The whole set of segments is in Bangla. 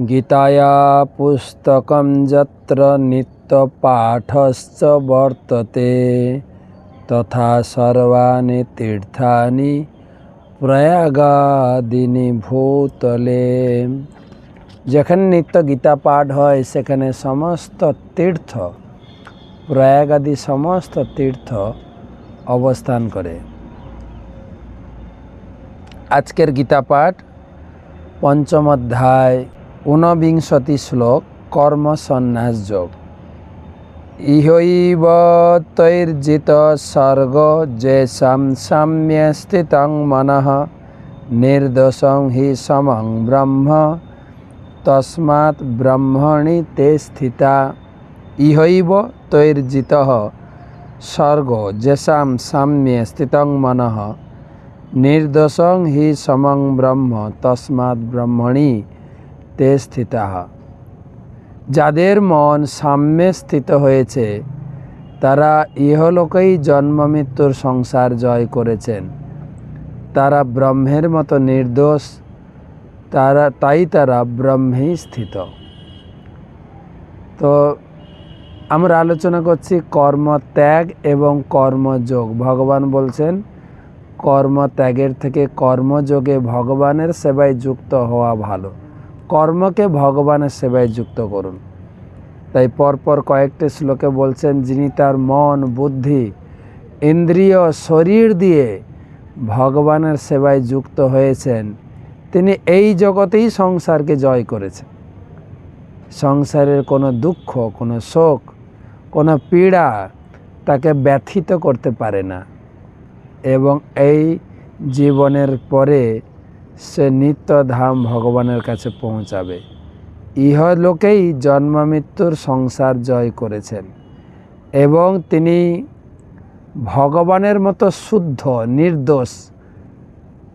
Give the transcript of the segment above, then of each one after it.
गीताया पुस्तकं यत्र नित्यपाठश्च वर्तते तथा सर्वाणि तीर्थानि প্রয়াগাদিনী ভূতলে যেখানে নিত্য গীতা পাঠ হয় সেখানে সমস্ত তীর্থ প্রয়াগাদি সমস্ত তীর্থ অবস্থান করে আজকের গীতা পাঠ পঞ্চম অধ্যায় ঊনবিংশতি শ্লোক কর্ম সন্ন্যাস যোগ। ইহৈব তৈর্জিত স্বর্গ যেসাম সাম্যে স্থিতং মনঃ, নির্দোষং হি সমং ব্রহ্ম, তস্মাৎ ব্রহ্মণি তে স্থিতা। ইহৈব তৈর্জিত স্বর্গ যেসাম সাম্যে স্থিতং মনঃ, নির্দোষং হি সমং ব্রহ্ম, তস্মাৎ ব্রহ্মণি তে স্থিতা যাদের মন সাম্যে স্থিত হয়েছে, তারা ইহলোকেই জন্ম মৃত্যুর সংসার জয় করেছেন। তারা ব্রহ্মের মতো নির্দোষ, তারা, তাই তারা ব্রহ্মেই স্থিত। তো আমরা আলোচনা করছি কর্ম ত্যাগ এবং কর্মযোগ ভগবান বলছেন, কর্ম ত্যাগের থেকে কর্মযোগে ভগবানের সেবায় যুক্ত হওয়া ভালো। কর্মকে ভগবানের সেবায় যুক্ত করুন। তাই পরপর কয়েকটি শ্লোকে বলছেন, যিনি তার মন, বুদ্ধি, ইন্দ্রিয়, শরীর দিয়ে ভগবানের সেবায় যুক্ত হয়েছেন, তিনি এই জগতেই সংসারকে জয় করেছেন। সংসারের কোনো দুঃখ, কোনো শোক, কোনো পীড়া তাকে ব্যথিত করতে পারে না। এবং এই জীবনের পরে সে নিত্যধাম ভগবানের কাছে পৌঁছাবে। ইহলোকেই জন্ম মৃত্যুর সংসার জয় করেছেন এবং তিনি ভগবানের মতো শুদ্ধ, নির্দোষ,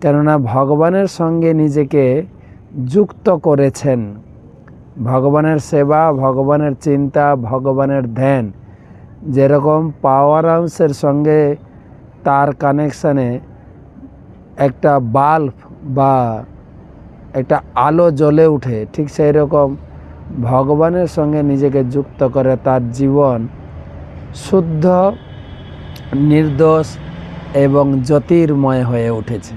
কেননা ভগবানের সঙ্গে নিজেকে যুক্ত করেছেন। ভগবানের সেবা, ভগবানের চিন্তা, ভগবানের ধ্যান, যেরকম পাওয়ার হাউসের সঙ্গে তার কানেকশানে একটা বাল্ব বা একটা আলো জ্বলে উঠে, ঠিক সেই রকম ভগবানের সঙ্গে নিজেকে যুক্ত করে তার জীবন শুদ্ধ, নির্দোষ এবং জ্যোতির্ময় হয়ে উঠেছে।